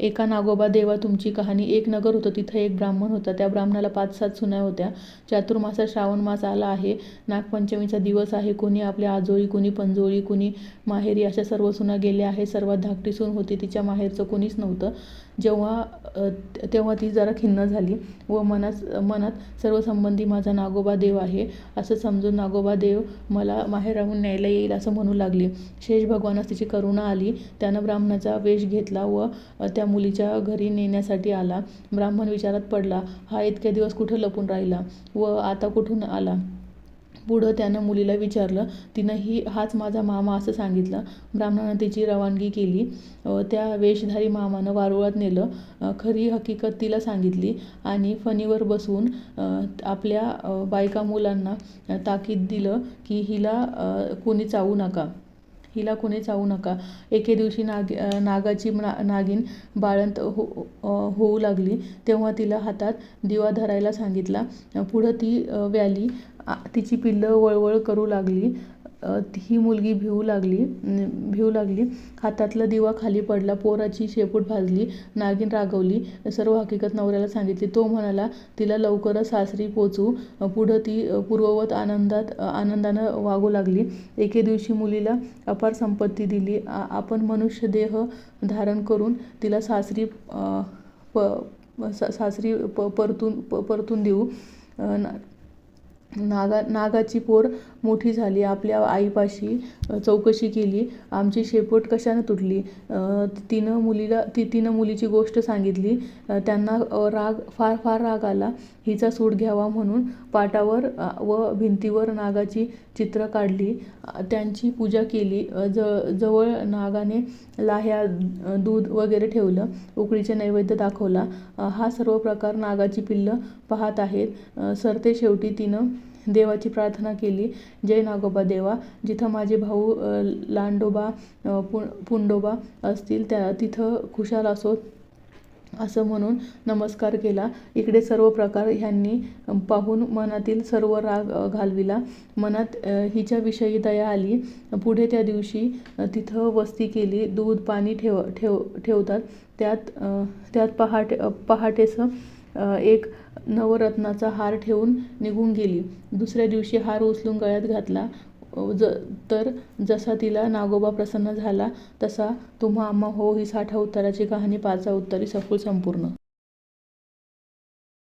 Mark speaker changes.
Speaker 1: एका नागोबा देवा तुमची कहाणी एक नगर होतं तिथं एक ब्राह्मण होता. त्या ब्राह्मणाला पाच सात सुना होत्या. चातुर्मासा श्रावण मास आला आहे. नागपंचमीचा दिवस आहे. कोणी आपल्या आजोळी कोणी पंजोळी कोणी माहेरी अशा सर्व सुना गेल्या आहे सर्वात धाकटी सून होती. तिच्या माहेरचं कोणीच नव्हतं. जेव्हा तेव्हा ती जरा खिन्न झाली व मनात मनात सर्व संबंधी माझा नागोबा देव आहे. असं समजून नागोबा देव मला माहेराहून न्यायला येईल असं म्हणू लागली. शेष भगवानास तिची करुणा आली. त्यानं ब्राह्मणाचा वेश घेतला व त्या मुलीच्या घरी नेण्यासाठी आला. ब्राह्मण विचारात पडला हा इतक्या दिवस कुठं लपून राहिला व आता कुठून आला? पुढं त्यानं मुलीला विचारलं तिनंही हाच माझा मामा असं सांगितलं. ब्राह्मणानं तिची रवानगी केली. त्या वेशधारी मामानं वारुळात नेलं. खरी हकीकत तिला सांगितली आणि फणीवर बसवून आपल्या बायका मुलांना ताकीद दिलं की हिला कोणी चावू नका. हिला कोणी चावू नका. एके दिवशी नाग नागाची ना नागिन बाळंत हो होऊ लागली. तेव्हा तिला हातात दिवा धरायला सांगितला. पुढं ती व्याली तिची पिल्लं वळवळ करू लागली. ही मुलगी भिवू लागली भिवू लागली. हातातला दिवा खाली पडला पोराची शेपूट भाजली नागिन रागवली. सर्व हकीकत नवऱ्याला सांगितली. तो म्हणाला तिला लवकरच सासरी पोचू. पुढं ती पूर्ववत आनंदात आनंदानं वागू लागली. एके दिवशी मुलीला अपार संपत्ती दिली. आपण मनुष्य देह धारण करून तिला सासरी प सासरी प परतून प परतून देऊ. नागा नागाची पोर मोठी झाली. आपल्या आईपाशी चौकशी केली. आमची शेपूट कशानं तुटली? तिनं मुलीला ती तिनं मुलीची गोष्ट सांगितली. त्यांना राग फार फार राग आला. हिचा सूड घ्यावा म्हणून पाटावर व भिंतीवर नागाची चित्र काढली. त्यांची पूजा केली. ज जवळ नागाने लाह्या दूध वगैरे ठेवलं. उकळीचे नैवेद्य दाखवला. हा सर्व प्रकार नागाची पिल्लं पाहत आहेत. सरते शेवटी तिनं देवाची प्रार्थना केली. जय नागोबा देवा. जिथं माझे भाऊ लांडोबा पु पुंडोबा असतील त्या तिथं खुशाल असो असं म्हणून नमस्कार केला. इकडे सर्व प्रकार ह्यांनी पाहून मनातील सर्व राग घालविला. मनात हिच्याविषयी दया आली. पुढे त्या दिवशी तिथं वस्ती केली. दूध पाणी ठेव ठेव ठेवतात. त्यात त्यात पहाटे पहाटेचं एक नवरत्नाचा हार ठेवून निघून गेली. दुसऱ्या दिवशी हार उचलून गळ्यात घातला. ज तर जसा तिला नागोबा प्रसन्न झाला तसा तुम्हा आम्हा हो ही साठा उत्तराची कहाणी पाचा उत्तरी सखोल संपूर्ण.